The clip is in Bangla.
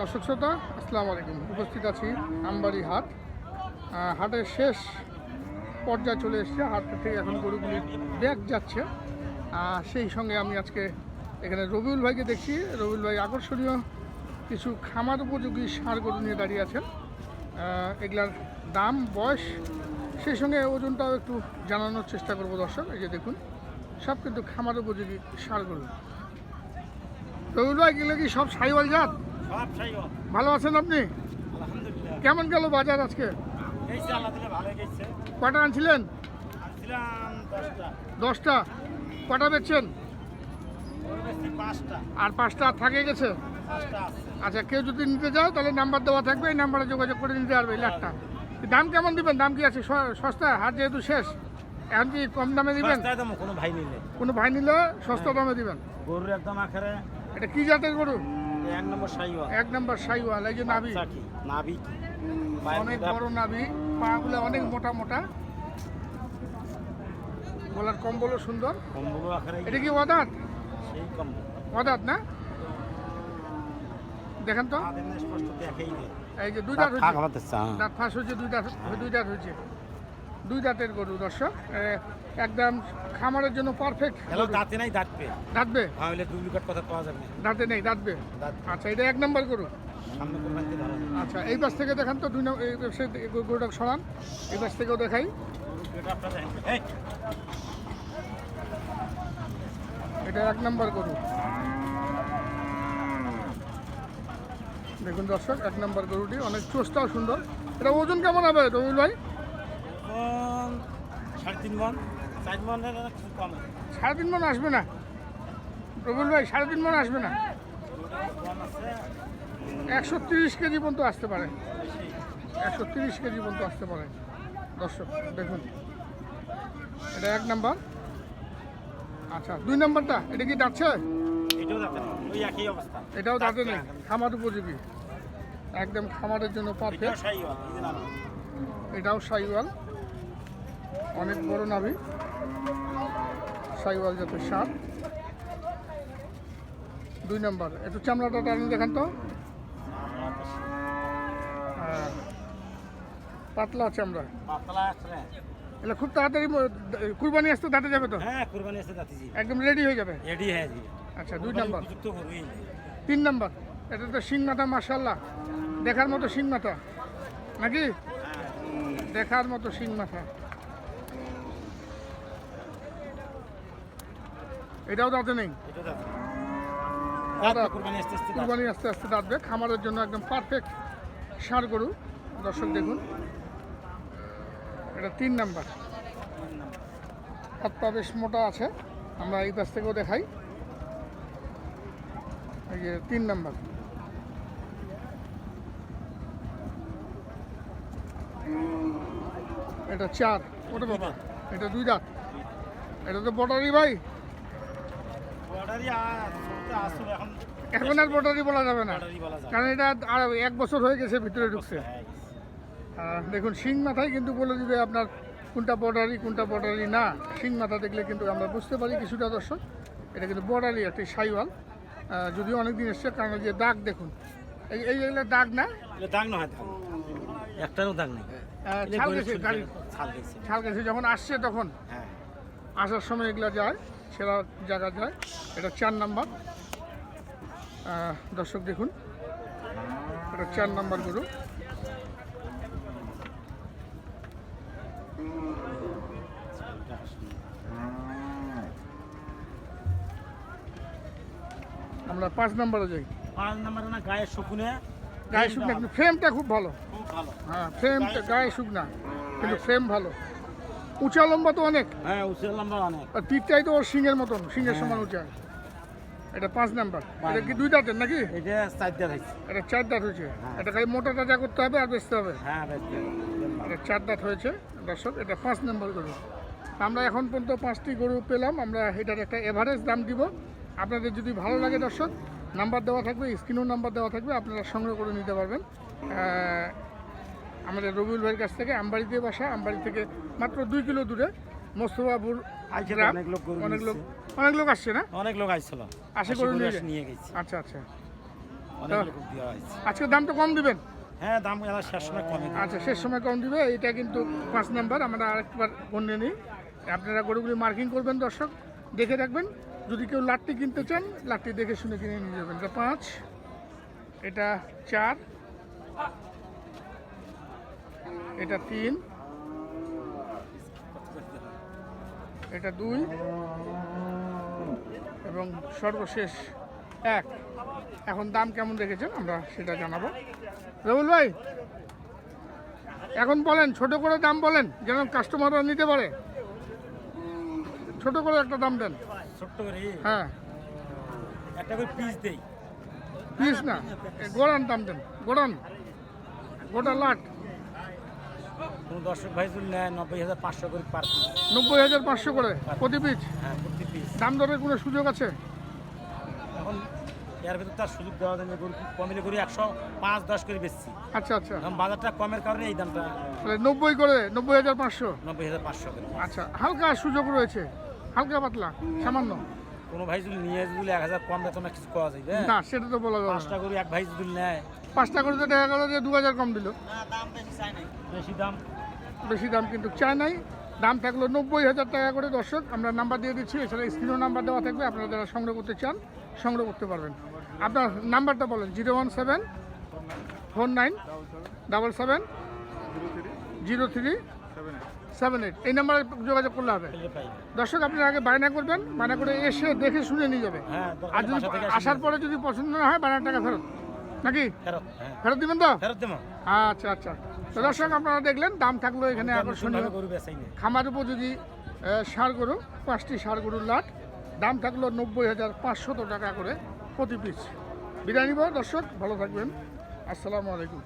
দর্শক শ্রোতা, আসসালামু আলাইকুম। উপস্থিত আছি আমবাড়ি হাট। হাটের শেষ পর্যায়ে চলে এসেছে। হাট থেকে এখন গরুগুলি ব্যাগ যাচ্ছে। সেই সঙ্গে আমি আজকে এখানে রবিউল ভাইকে দেখছি। রবিউল ভাই আকর্ষণীয় কিছু খামার উপযোগী সার গরু নিয়ে দাঁড়িয়ে আছেন। এগুলার দাম, বয়স, সেই সঙ্গে ওজনটাও একটু জানানোর চেষ্টা করব দর্শক। এই যে দেখুন, সব কিন্তু খামার উপযোগী সার গরু। রবিউল ভাই কি সব সাইওয়াল জাত? ভালো আছেন আপনি? কেমন গেল বাজার আজকে? কটা আনছিলেন? দশটা। কটা বেচছেন? আর পাঁচটা থাকে গেছে? আচ্ছা কেউ যদি নিতে যায় তাহলে নাম্বার দেওয়া থাকবে এই নাম্বারে যোগাযোগ করে নিতে পারবে লাখটা দাম কেমন দিবেন? দাম কি আছে? সস্তা? হাত যেহেতু শেষ এখন কি কম দামে দিবেন? কোনো ভাই নিলে। কোনো ভাই নিলে সস্তা দামে দিবেন? গরুর একদম আখারে। এটা কি জাতের গরু? এক নম্বর এক নাম্বার সাইওয়াল এই যে নাভি। কি? অনেক বড় নাভি। পাগুলো অনেক মোটা মোটা। গলার কম্বলও সুন্দর। কম্বল আখারে এটা কি ওয়াদাত সেই কম্বল। ওয়াদাত না? দেখেন তো। স্পষ্ট দেখেই দে। এই যে দুই দাঁত আমাদের দাঁত ফাঁস হয়েছে দুই দাঁত দুই দাঁত হয়েছে। দুই দাঁতের গরু দর্শক। একদম খামারের জন্য পারফেক্ট হ্যালো দাঁতে নাই দাঁতবে। দাঁতবে? তাহলে ডুপ্লিকেট কথা পাওয়া যাবে। দাঁতে নেই দাঁতবে? আচ্ছা এটা এক নাম্বার গরু? আচ্ছা এই পাশ থেকে দেখান তো দুই নম্বর এই গরুটা সরান এই পাশ থেকেও দেখাই। এটা এক নাম্বার গরু। দেখুন দর্শক এক নম্বর গরুটি অনেক চোষটাও সুন্দর। এটা ওজন কেমন হবে রবিউল ভাই? সাড়ে তিন মন চার মনের কম সাড়ে তিন মন আসবে না। রবিউল ভাই সাড়ে তিন মন আসবে না। একশো তিরিশ কেজি পর্যন্ত আসতে পারে। একশো তিরিশ কেজি পর্যন্ত আসতে পারে। দর্শক দেখুন। এটা এক নাম্বার। আচ্ছা দুই নাম্বারটা এটা কি যাচ্ছে এটাও দাঁতে নেই খামার উপযোগী। একদম খামারের জন্য পারফেক্ট। এটাও সাইওয়াল। অনেক বড় নাভি। সাইওয়াল জাতের সাপ। দুই নম্বর একটু চামড়াটা টানি দেখান তো। হ্যাঁ। পাতলা চামড়া। পাতলা আছে। খুব তাড়াতাড়ি কুরবানি আসতে দাঁতে যাবে তো? হ্যাঁ কুরবানি একদম রেডি হয়ে যাবে? রেডি হয়ে জি আচ্ছা দুই নম্বর। তিন নম্বর এটা তো শিং মাথা মার্শাল্লাহ দেখার মতো শিং মাথা নাকি দেখার মতো শিং মাথা এটাও দাঁতে নেই। কুরবানি আস্তে আস্তে দাঁত। কুরবানি আস্তে আস্তে দাঁতবে খামারের জন্য একদম পারফেক্ট সার গরু। দর্শক দেখুন। এটা তিন নাম্বার। হাত পা বেশ মোটা আছে। আমরা এই পাশ থেকেও দেখাই। এই যে তিন নাম্বার। এটা চার। ওটা বাবা এটা দুই দাঁত। এটা তো বটারি ভাই। এখন আর বটারি বলা যাবে না। কারণ এটা আর এক বছর হয়ে গেছে ভিতরে ঢুকছে দেখুন শিং মাথায় কিন্তু বলে দিবে আপনার কোনটা বর্ডারি কোনটা বর্ডারি না। শিং মাথা দেখলে কিন্তু আমরা বুঝতে পারি কিছুটা দর্শক। এটা কিন্তু বর্ডারি একটি সাইওয়াল। যদিও অনেক দিন এসছে কারণ যে দাগ দেখুন। এই এই এগুলো দাগ না? দাগ না একটারও দাগ নেই। গেছে। ছাল গেছে যখন আসছে তখন হ্যাঁ। আসার সময় এগুলো যায়। সেরা জায়গা যায়। এটা চার নাম্বার। দর্শক দেখুন। এটা চার নাম্বার গরু। আমরা পাঁচ নাম্বারে যাই। পাঁচ নাম্বার না গায়ের শকুনে। গায়ে শুকনা কিন্তু ফ্রেমটা খুব ভালো। খুব ভালো। হ্যাঁ ফ্রেমটা গায়ে শুকনা কিন্তু ফ্রেম ভালো। উঁচা লম্বা তো অনেক। হ্যাঁ উচের লম্বা অনেক। আর পিঠটাই তো ওর সিংহের মতন সিংহের সমান উঁচা। এটা পাঁচ নাম্বার। এটা কি দুই দাঁতের নাকি? এটা চার দাঁত হয়েছে। এটা চার দাঁত হয়েছে। এটা খালি মোটা তাজা করতে হবে আর বেচতে হবে। হ্যাঁ এটা চার দাঁত হয়েছে দর্শক এটা পাঁচ নম্বর গরু। আমরা এখন পর্যন্ত পাঁচটি গরু পেলাম। আমরা এটার একটা এভারেজ দাম দিব। আপনাদের যদি ভালো লাগে দর্শক নাম্বার দেওয়া থাকবে স্ক্রিনও নাম্বার দেওয়া থাকবে আপনারা সংগ্রহ করে নিতে পারবেন। আমাদের রবিউল ভাইয়ের কাছ থেকে আমবাড়িতে বাসা আমবাড়ি থেকে মাত্র দুই কিলো দূরে মোস্তফাপুর গ্রাম। অনেক লোক অনেক লোক অনেক লোক আসছে না? অনেক লোক আসছিল আশা গরু নিয়ে গেছি। আচ্ছা আচ্ছা। আজকে দামটা কম দিবেন? হ্যাঁ দাম শেষ সময় কম আচ্ছা শেষ সময় কম দিবে এটা কিন্তু পাঁচ নাম্বার। আমরা আরেকবার বন্ধে নিই। আপনারা গরুগুলি মার্কিং করবেন দর্শক। দেখে রাখবেন। যদি কেউ লাটটি কিনতে চান লাটটি দেখে শুনে কিনে নিয়ে যাবেন। এটা পাঁচ এটা চার এটা তিন। এটা দুই। এবং সর্বশেষ এক। এখন দাম কেমন রেখেছেন? আমরা সেটা জানাব। রবুল ভাই এখন বলেন ছোট করে দাম বলেন যেন কাস্টমাররা নিতে পারে। ছোট করে একটা দাম দেন। করে? হ্যাঁ। একটা করে পিস দেই। পিস না গোড়ান দাম দেন গোড়ান। গোটা লাট। কোনো দর্শক ভাই যদি নেয় নব্বই হাজার পাঁচশো করে পার পিস নব্বই হাজার পাঁচশো করে প্রতি পিস হ্যাঁ প্রতি পিস দাম দরের কোনো সুযোগ আছে? এখন এর ভিতর তার সুযোগ দেওয়া যায় না গরু কমিলে করি একশো পাঁচ দশ করে বেচছি। আচ্ছা আচ্ছা। এখন বাজারটা কমের কারণে এই দামটা তাহলে নব্বই করে নব্বই হাজার পাঁচশো? নব্বই হাজার পাঁচশো করে। আচ্ছা হালকা সুযোগ রয়েছে হালকা পাতলা সামান্য। কোনো ভাই যদি নিয়ে যদি এক হাজার কম বেতনে কিছু পাওয়া যায় হ্যাঁ? না সেটা তো বলা যাবে পাঁচটা করে এক ভাই যদি নেয়। পাঁচটা করে তো দেখা গেল যে দু হাজার কম দিল। বেশি দাম? বেশি দাম কিন্তু চায় নাই। দাম থাকল নব্বই হাজার টাকা করে দর্শক। আমরা নাম্বার দিয়ে দিচ্ছি এছাড়া স্ক্রিনও নাম্বার দেওয়া থাকবে। আপনারা যারা সংগ্রহ করতে চান সংগ্রহ করতে পারবেন। আপনার নাম্বারটা বলেন zero one seven four nine double seven zero three seven eight এই নাম্বারে যোগাযোগ করলে হবে। দর্শক আপনারা আগে বায়না করবেন। বায়না করে এসে দেখে শুনে নিয়ে যাবে। হ্যাঁ আর যদি আসার পরে যদি পছন্দ না হয় বায়নার টাকা ফেরত। নাকি? ফেরত হ্যাঁ। দিবেন তো? আচ্ছা আচ্ছা। তো দর্শক আপনারা দেখলেন দাম থাকল এখানে আকর্ষণীয়। খামার উপযোগী আহ, ষাঁড় গরু পাঁচটি ষাঁড় গরুর লাট। দাম থাকল নব্বই হাজার পাঁচশত টাকা করে প্রতি পিস। বিদায় নিব দর্শক ভালো থাকবেন। আসসালামু আলাইকুম।